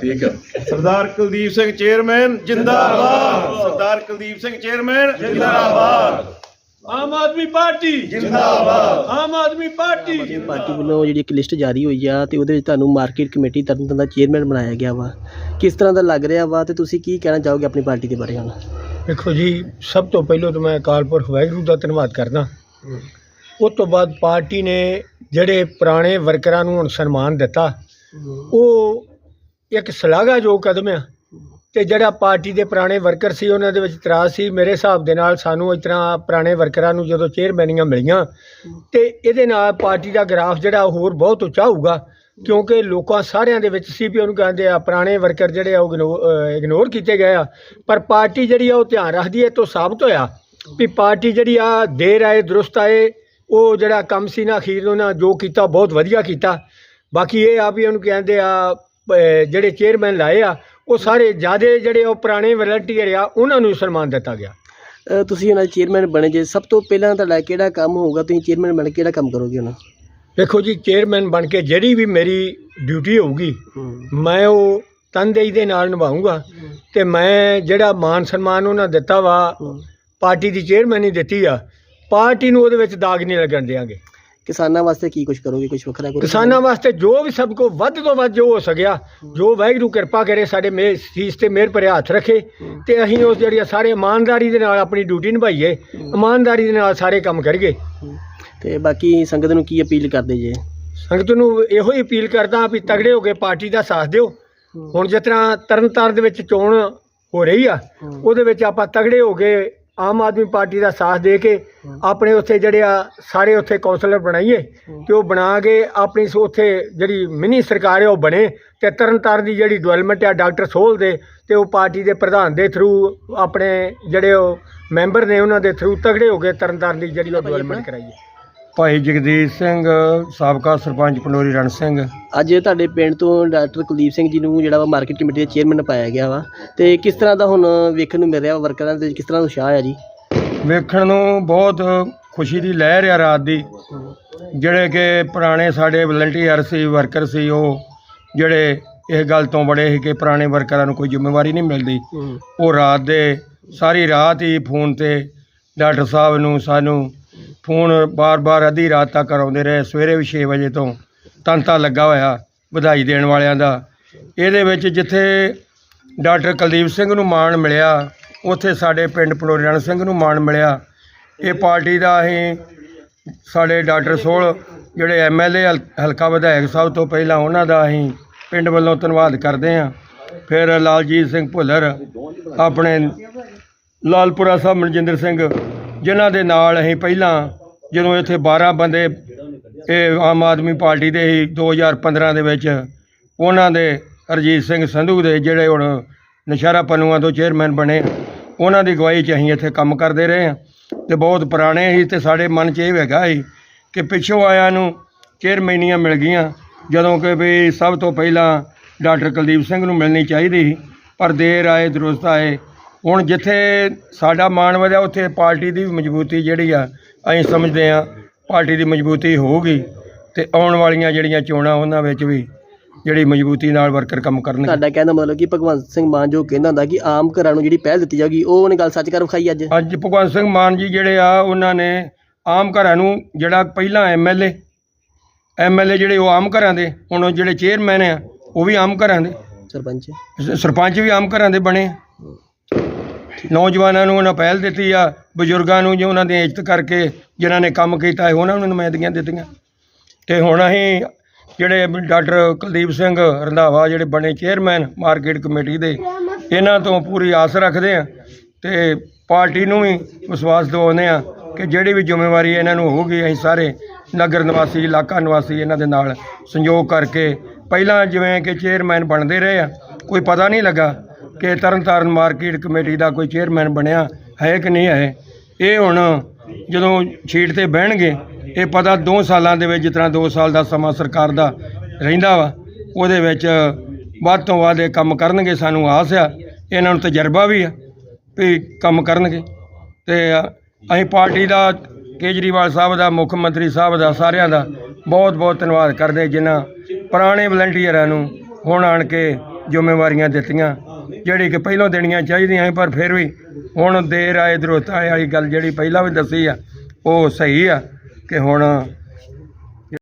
ਠੀਕ ਹੈ ਸਰਦਾਰ ਕੁਲਦੀਪ ਸਿੰਘ ਚੇਅਰਮੈਨ ਜਿੰਦਾਬਾਦ। ਸਰਦਾਰ ਕੁਲਦੀਪ ਸਿੰਘ ਚੇਅਰਮੈਨ ਜਿੰਦਾਬਾਦ। ਆਮ ਆਦਮੀ ਪਾਰਟੀ। ਜਿੰਦਾਬਾਦ। ਆਮ ਆਦਮੀ ਪਾਰਟੀ। ਪਾਰਟੀ ਵੱਲੋਂ ਜਿਹੜੀ ਇੱਕ ਲਿਸਟ ਜਾਰੀ ਹੋਈ ਆ ਤੇ ਉਹਦੇ ਵਿੱਚ ਤੁਹਾਨੂੰ ਮਾਰਕੀਟ ਕਮੇਟੀ ਤਰਨਤਾਰਨ ਦਾ ਚੇਅਰਮੈਨ ਬਣਾਇਆ ਗਿਆ ਵਾ। ਕਿਸ ਤਰ੍ਹਾਂ ਦਾ ਲੱਗ ਰਿਹਾ ਵਾ ਤੇ ਤੁਸੀਂ ਕੀ ਕਹਿਣਾ ਚਾਹੋਗੇ ਆਪਣੀ ਪਾਰਟੀ ਦੇ ਬਾਰੇ ਹੁਣ? ਦੇਖੋ ਜੀ ਸਭ ਤੋਂ ਪਹਿਲਾਂ ਤਾਂ ਮੈਂ ਅਕਾਲ ਪੁਰਖ ਵਾਹਿਗੁਰੂ ਦਾ ਧੰਨਵਾਦ ਕਰਦਾ। ਉਸ ਤੋਂ ਬਾਅਦ ਪਾਰਟੀ ਨੇ ਜਿਹੜੇ ਪੁਰਾਣੇ ਵਰਕਰਾਂ ਨੂੰ ਹੁਣ ਸਨਮਾਨ ਦਿੱਤਾ ਉਹ ਇੱਕ ਸ਼ਲਾਘਾਯੋਗ ਕਦਮ ਆ ਤੇ ਜਿਹੜਾ ਪਾਰਟੀ ਦੇ ਪੁਰਾਣੇ ਵਰਕਰ ਸੀ, ਉਹਨਾਂ ਦੇ ਵਿੱਚ ਇਤਰਾਜ਼ ਸੀ। ਮੇਰੇ ਹਿਸਾਬ ਦੇ ਨਾਲ ਸਾਨੂੰ ਇਸ ਤਰ੍ਹਾਂ ਪੁਰਾਣੇ ਵਰਕਰਾਂ ਨੂੰ ਜਦੋਂ ਚੇਅਰਮੈਨੀਆਂ ਮਿਲੀਆਂ ਤੇ ਇਹਦੇ ਨਾਲ ਪਾਰਟੀ ਦਾ ਗ੍ਰਾਫ ਜਿਹੜਾ ਉਹ ਹੋਰ ਬਹੁਤ ਉੱਚਾ ਹੋਊਗਾ, ਕਿਉਂਕਿ ਲੋਕਾਂ ਸਾਰਿਆਂ ਦੇ ਵਿੱਚ ਸੀ ਵੀ ਉਹਨੂੰ ਕਹਿੰਦੇ ਆ, ਪੁਰਾਣੇ ਵਰਕਰ ਜਿਹੜੇ ਆ ਉਹ ਇਗਨੋਰ ਕੀਤੇ ਗਏ ਆ। ਪਰ ਪਾਰਟੀ ਜਿਹੜੀ ਆ ਉਹ ਧਿਆਨ ਰੱਖਦੀ ਹੈ ਤੋਂ ਸਾਬਤ ਹੋਇਆ ਵੀ ਪਾਰਟੀ ਜਿਹੜੀ ਆ, ਦੇਰ ਆਏ, ਦਰੁਸਤ ਆਏ, ਉਹ ਜਿਹੜਾ ਕੰਮ ਸੀ ਨਾ, ਅਖੀਰ ਉਹਨਾਂ ਜੋ ਕੀਤਾ, ਬਹੁਤ ਵਧੀਆ ਕੀਤਾ। ਬਾਕੀ ਇਹ ਆ ਵੀ ਉਹਨੂੰ ਕਹਿੰਦੇ ਆ ਜਿਹੜੇ ਚੇਅਰਮੈਨ ਲਾਏ ਆ ਉਹ ਸਾਰੇ ਜਿਆਦੇ ਜਿਹੜੇ ਉਹ ਪੁਰਾਣੇ ਵਲੰਟੀਅਰ ਆ ਉਹਨਾਂ ਨੂੰ ਸਨਮਾਨ ਦਿੱਤਾ ਗਿਆ। ਅ, ਤੁਸੀਂ ਉਹਨਾਂ ਦੇ ਚੇਅਰਮੈਨ ਬਣੇ ਜੇ। ਸਭ ਤੋਂ ਪਹਿਲਾਂ ਤੁਹਾਡਾ ਕਿਹੜਾ ਕੰਮ ਹੋਊਗਾ? ਤੁਸੀਂ ਚੇਅਰਮੈਨ ਬਣ ਕੇ ਕਿਹੜਾ ਕੰਮ ਕਰੋਗੇ ਹੁਣ? ਦੇਖੋ ਜੀ ਚੇਅਰਮੈਨ ਬਣ ਕੇ ਜਿਹੜੀ ਵੀ ਮੇਰੀ ਡਿਊਟੀ ਹੋਊਗੀ ਮੈਂ ਉਹ ਤਨਦੇਹੀ ਦੇ ਨਾਲ ਨਿਭਾਉਂਗਾ ਤੇ ਮੈਂ ਜਿਹੜਾ ਮਾਨ ਸਨਮਾਨ ਉਹਨਾਂ ਦਿੱਤਾ ਵਾ ਪਾਰਟੀ ਦੀ ਚੇਅਰਮੈਨ ਹੀ ਦਿੱਤੀ ਆ ਪਾਰਟੀ ਨੂੰ ਉਹਦੇ ਵਿੱਚ ਦਾਗ ਨਹੀਂ ਲੱਗਣ ਦੇਵਾਂਗੇ ਕਿਸਾਨਾਂ ਵਾਸਤੇ ਕੀ ਕੁਝ ਕਰੋਗੇ? ਕੁਝ ਵੱਖਰਾ ਕਰੋਗੇ? ਕਿਸਾਨਾਂ ਵਾਸਤੇ ਜੋ ਵੀ ਸਭ ਕੋ ਵੱਧ ਤੋਂ ਵੱਧ ਜੋ ਹੋ ਸਕਿਆ ਜੋ ਵਾਹਿਗੁਰੂ ਕਿਰਪਾ ਕਰੇ ਸਾਡੇ ਮੇ ਸੀਸ ਤੇ ਮਿਹਰ ਭਰਿਆ ਹੱਥ ਰੱਖੇ ਤੇ ਅਸੀਂ ਉਸ ਜਿਹੜੀ ਸਾਰੇ ਇਮਾਨਦਾਰੀ ਦੇ ਨਾਲ ਆਪਣੀ ਡਿਊਟੀ ਨਿਭਾਈਏ ਇਮਾਨਦਾਰੀ ਦੇ ਨਾਲ ਸਾਰੇ ਕੰਮ ਕਰੀਏ। ਤੇ ਬਾਕੀ ਸੰਗਤ ਨੂੰ ਕੀ ਅਪੀਲ ਕਰਦੇ ਜੇ? ਸੰਗਤ ਨੂੰ ਇਹੋ ਹੀ ਅਪੀਲ ਕਰਦਾ ਵੀ ਤਗੜੇ ਹੋ ਕੇ ਪਾਰਟੀ ਦਾ ਸਾਥ ਦਿਓ। ਹੁਣ ਜਿਸ ਤਰ੍ਹਾਂ ਤਰਨਤਾਰਨ ਦੇ ਵਿੱਚ ਚੋਣ ਹੋ ਰਹੀ ਆ ਉਹਦੇ ਵਿੱਚ ਆਪਾਂ ਤਗੜੇ ਹੋ ਕੇ ਆਮ ਆਦਮੀ ਪਾਰਟੀ ਦਾ ਸਾਥ ਦੇ ਕੇ ਆਪਣੇ ਉੱਥੇ ਜਿਹੜੇ ਆ ਸਾਰੇ ਉੱਥੇ ਕੌਂਸਲਰ ਬਣਾਈਏ ਤੇ ਉਹ ਬਣਾ ਕੇ ਆਪਣੀ ਸ- ਉੱਥੇ ਜਿਹੜੀ ਮਿਨੀ ਸਰਕਾਰ ਹੈ ਉਹ ਬਣੇ ਤੇ ਤਰਨਤਾਰਨ ਦੀ ਜਿਹੜੀ ਡਿਵੈਲਪਮੈਂਟ ਆ ਡਾਕਟਰ ਸੋਹਲ ਦੇ ਤੇ ਉਹ ਪਾਰਟੀ ਦੇ ਪ੍ਰਧਾਨ ਦੇ ਥਰੂ ਆਪਣੇ ਜਿਹੜੇ ਉਹ ਮੈਂਬਰ ਨੇ ਉਹਨਾਂ ਦੇ ਥਰੂ ਤਗੜੇ ਹੋ ਕੇ ਤਰਨਤਾਰਨ ਦੀ ਜਿਹੜੀ ਉਹ ਡਿਵੈਲਪਮੈਂਟ ਕਰਾਈਏ ਭਾਈ ਜਗਦੀਸ਼ ਸਿੰਘ ਸਾਬਕਾ ਸਰਪੰਚ ਪਨੋਰੀ ਰਣ ਸਿੰਘ। ਅੱਜ ਤੁਹਾਡੇ ਪਿੰਡ ਤੋਂ ਡਾਕਟਰ ਕੁਲਦੀਪ ਸਿੰਘ ਜੀ ਨੂੰ ਜਿਹੜਾ ਵਾ ਮਾਰਕੀਟ ਕਮੇਟੀ ਦਾ ਚੇਅਰਮੈਨ ਪਾਇਆ ਗਿਆ ਵਾ। ਤੇ ਕਿਸ ਤਰ੍ਹਾਂ ਦਾ ਹੁਣ ਵੇਖਣ ਨੂੰ ਮਿਲ ਰਿਹਾ ਵਾ ਵਰਕਰਾਂ ਦੇ ਕਿਸ ਤਰ੍ਹਾਂ ਦਾ ਉਤਸ਼ਾਹ ਆ ਜੀ? ਵੇਖਣ ਨੂੰ ਬਹੁਤ ਖੁਸ਼ੀ ਦੀ ਲਹਿਰ ਆ ਰਾਤ ਦੀ। ਜਿਹੜੇ ਕਿ ਪੁਰਾਣੇ ਸਾਡੇ ਵਲੰਟੀਅਰ ਸੀ ਵਰਕਰ ਸੀ ਉਹ ਜਿਹੜੇ ਇਹ ਗੱਲ ਤੋਂ ਬੜੇ ਸੀ ਕਿ ਪੁਰਾਣੇ ਵਰਕਰਾਂ ਨੂੰ ਕੋਈ ਜ਼ਿੰਮੇਵਾਰੀ ਨਹੀਂ ਮਿਲਦੀ। ਉਹ ਰਾਤ ਦੇ ਸਾਰੀ ਰਾਤ ਹੀ ਫੋਨ ਤੇ ਡਾਕਟਰ ਸਾਹਿਬ ਨੂੰ ਸਾਨੂੰ ਫੋਨ ਬਾਰ-ਬਾਰ ਅੱਧੀ ਰਾਤ ਤੱਕ ਕਰਾਉਂਦੇ ਰਹੇ। ਸਵੇਰੇ ਵੀ 6 ਵਜੇ ਤੋਂ ਤੰਤਾ ਲੱਗਾ ਹੋਇਆ ਵਧਾਈ ਦੇਣ ਵਾਲਿਆਂ ਦਾ। ਇਹਦੇ ਵਿੱਚ ਜਿੱਥੇ ਡਾਕਟਰ ਕੁਲਦੀਪ ਸਿੰਘ ਨੂੰ ਮਾਣ ਮਿਲਿਆ, ਉੱਥੇ ਸਾਡੇ ਪਿੰਡ ਪਨੋਰੀਆਂ ਸਿੰਘ ਨੂੰ ਮਾਣ ਮਿਲਿਆ। ਇਹ ਪਾਰਟੀ ਦਾ ਅਸੀਂ ਸਾਡੇ ਡਾਕਟਰ ਸੋਲ ਜਿਹੜੇ ਐਮਐਲਏ ਹਲਕਾ ਵਿਧਾਇਕ ਸਾਹਿਬ ਤੋਂ ਪਹਿਲਾਂ ਉਹਨਾਂ ਦਾ ਅਸੀਂ ਪਿੰਡ ਵੱਲੋਂ ਧੰਨਵਾਦ ਕਰਦੇ ਹਾਂ। ਫਿਰ ਲਾਲਜੀਤ ਸਿੰਘ ਭੁੱਲਰ, ਆਪਣੇ ਲਾਲਪੁਰਾ ਸਾਹਿਬ ਮਨਜਿੰਦਰ ਸਿੰਘ ਜਿਨ੍ਹਾਂ ਦੇ ਨਾਲ ਅਸੀਂ ਪਹਿਲਾਂ ਜਦੋਂ ਇੱਥੇ 12 ਬੰਦੇ ਇਹ ਆਮ ਆਦਮੀ ਪਾਰਟੀ ਦੇ ਹੀ 2015 ਦੇ ਵਿੱਚ, ਉਹਨਾਂ ਦੇ ਹਰਜੀਤ ਸਿੰਘ ਸੰਧੂ ਦੇ ਜਿਹੜੇ ਹੁਣ ਨਸ਼ਹਿਰਾ ਪਨੂਆਂ ਤੋਂ ਚੇਅਰਮੈਨ ਬਣੇ, ਉਹਨਾਂ ਦੀ ਅਗਵਾਈ 'ਚ ਅਸੀਂ ਇੱਥੇ ਕੰਮ ਕਰਦੇ ਰਹੇ ਹਾਂ। ਤੇ ਬਹੁਤ ਪੁਰਾਣੇ ਸੀ ਤੇ ਸਾਡੇ ਮਨ 'ਚ ਇਹ ਹੈਗਾ ਸੀ ਕਿ ਪਿੱਛੋਂ ਆਇਆਂ ਨੂੰ ਚੇਅਰਮੈਨੀਆਂ ਮਿਲ ਗਈਆਂ, ਜਦੋਂ ਕਿ ਵੀ ਸਭ ਤੋਂ ਪਹਿਲਾਂ ਡਾਕਟਰ ਕੁਲਦੀਪ ਸਿੰਘ ਨੂੰ ਮਿਲਣੀ ਚਾਹੀਦੀ ਸੀ, ਪਰ ਦੇਰ ਆਏ, ਦਰੁਸਤ ਆਏ ਹੁਣ ਜਿੱਥੇ ਸਾਡਾ ਮਾਣ ਵਧਿਆ ਉੱਥੇ ਪਾਰਟੀ ਦੀ ਮਜ਼ਬੂਤੀ ਜਿਹੜੀ ਆ ਅਸੀਂ ਸਮਝਦੇ ਆ ਪਾਰਟੀ ਦੀ ਮਜ਼ਬੂਤੀ ਹੋਊਗੀ ਤੇ ਆਉਣ ਵਾਲੀਆਂ ਜਿਹੜੀਆਂ ਚੋਣਾਂ ਉਹਨਾਂ ਵਿੱਚ ਵੀ ਜਿਹੜੀ ਮਜ਼ਬੂਤੀ ਨਾਲ ਵਰਕਰ ਕੰਮ ਕਰਨਗੇ। ਤੁਹਾਡਾ ਕਹਿਣ ਦਾ ਮਤਲਬ ਕਿ ਭਗਵੰਤ ਸਿੰਘ ਮਾਨ ਜੋ ਕਹਿੰਦਾ ਹੁੰਦਾ ਕਿ ਆਮ ਘਰਾਂ ਨੂੰ ਜਿਹੜੀ ਪਹਿਲ ਦਿੱਤੀ ਜਾਊਗੀ ਉਹ ਉਹਨੇ ਗੱਲ ਸੱਚ ਕਰ ਵਿਖਾਈ ਅੱਜ? ਅੱਜ ਭਗਵੰਤ ਸਿੰਘ ਮਾਨ ਜੀ ਜਿਹੜੇ ਆ ਉਹਨਾਂ ਨੇ ਆਮ ਘਰਾਂ ਨੂੰ ਜਿਹੜਾ ਪਹਿਲਾਂ ਐਮਐਲਏ ਐਮਐਲਏ ਜਿਹੜੇ ਉਹ ਆਮ ਘਰਾਂ ਦੇ ਹੁਣ ਉਹ ਜਿਹੜੇ ਚੇਅਰਮੈਨ ਆ ਉਹ ਵੀ ਆਮ ਘਰਾਂ ਦੇ। ਸਰਪੰਚ। ਸਰਪੰਚ ਵੀ ਆਮ ਘਰਾਂ ਦੇ ਬਣੇ ਆ। ਨੌਜਵਾਨਾਂ ਨੂੰ ਉਹਨਾਂ ਪਹਿਲ ਦਿੱਤੀ ਆ, ਬਜ਼ੁਰਗਾਂ ਨੂੰ ਜੋ ਉਹਨਾਂ ਦੀ ਇੱਜ਼ਤ ਕਰਕੇ ਜਿਨ੍ਹਾਂ ਨੇ ਕੰਮ ਕੀਤਾ ਹੈ, ਉਹਨਾਂ ਨੂੰ ਨੁਮਾਇੰਦਗੀਆਂ ਦਿੱਤੀਆਂ। ਤੇ ਹੁਣ ਅਸੀਂ ਜਿਹੜੇ ਡਾਕਟਰ ਕੁਲਦੀਪ ਸਿੰਘ ਰੰਧਾਵਾ, ਜਿਹੜੇ ਬਣੇ ਚੇਅਰਮੈਨ ਮਾਰਕੀਟ ਕਮੇਟੀ ਦੇ, ਇਹਨਾਂ ਤੋਂ ਪੂਰੀ ਆਸ ਰੱਖਦੇ ਆ ਤੇ ਪਾਰਟੀ ਨੂੰ ਵੀ ਵਿਸ਼ਵਾਸ ਦਿਵਾਉਂਦੇ ਆ ਕਿ ਜਿਹੜੀ ਵੀ ਜ਼ਿੰਮੇਵਾਰੀ ਇਹਨਾਂ ਨੂੰ ਹੋਊਗੀ, ਅਸੀਂ ਸਾਰੇ ਨਗਰ ਨਿਵਾਸੀ, ਇਲਾਕਾ ਨਿਵਾਸੀ ਇਹਨਾਂ ਦੇ ਨਾਲ ਸੰਯੋਗ ਕਰਕੇ ਪਹਿਲਾਂ ਜਿਵੇਂ ਕਿ ਚੇਅਰਮੈਨ ਬਣਦੇ ਰਹੇ ਆ, ਕੋਈ ਪਤਾ ਨਹੀਂ ਲੱਗਾ ਕਿ ਤਰਨਤਾਰਨ ਮਾਰਕੀਟ ਕਮੇਟੀ ਦਾ ਕੋਈ ਚੇਅਰਮੈਨ ਬਣਿਆ ਹੈ ਕਿ ਨਹੀਂ ਹੈ? ਇਹ ਹੁਣ ਜਦੋਂ ਛੀਟ ਤੇ ਬਹਿਣਗੇ, ਇਹ ਪਤਾ 2 ਸਾਲਾਂ ਦੇ ਵਿੱਚ ਜਿਸ ਤਰ੍ਹਾਂ 2 ਸਾਲ ਦਾ ਸਮਾਂ ਸਰਕਾਰ ਦਾ ਰਹਿੰਦਾ ਵਾ, ਉਹਦੇ ਵਿੱਚ ਵੱਧ ਤੋਂ ਵੱਧ ਇਹ ਕੰਮ ਕਰਨਗੇ, ਸਾਨੂੰ ਆਸ ਆ, ਇਹਨਾਂ ਨੂੰ ਤਜਰਬਾ ਵੀ ਆ ਵੀ ਕੰਮ ਕਰਨਗੇ। ਤੇ ਅਸੀਂ ਪਾਰਟੀ ਦਾ, ਕੇਜਰੀਵਾਲ ਸਾਹਿਬ ਦਾ, ਮੁੱਖ ਮੰਤਰੀ ਸਾਹਿਬ ਦਾ, ਸਾਰਿਆਂ ਦਾ ਬਹੁਤ ਬਹੁਤ ਧੰਨਵਾਦ ਕਰਦੇ ਜਿਨ੍ਹਾਂ ਪੁਰਾਣੇ ਵਲੰਟੀਅਰਾਂ ਨੂੰ ਹੁਣ ਆਣ ਕੇ ਜ਼ਿੰਮੇਵਾਰੀਆਂ ਦਿੱਤੀਆਂ। ਜਿਹੜੀ ਕਿ ਪਹਿਲਾਂ ਦੇਣੀਆਂ ਚਾਹੀਦੀਆਂ ਸੀ, ਪਰ ਫਿਰ ਵੀ ਹੁਣ ਦੇਰ ਆਏ, ਦਰੋਤਾ ਆਏ ਵਾਲੀ ਗੱਲ ਜਿਹੜੀ ਪਹਿਲਾਂ ਵੀ ਦੱਸੀ ਆ, ਉਹ ਸਹੀ ਆ ਕਿ ਹੁਣ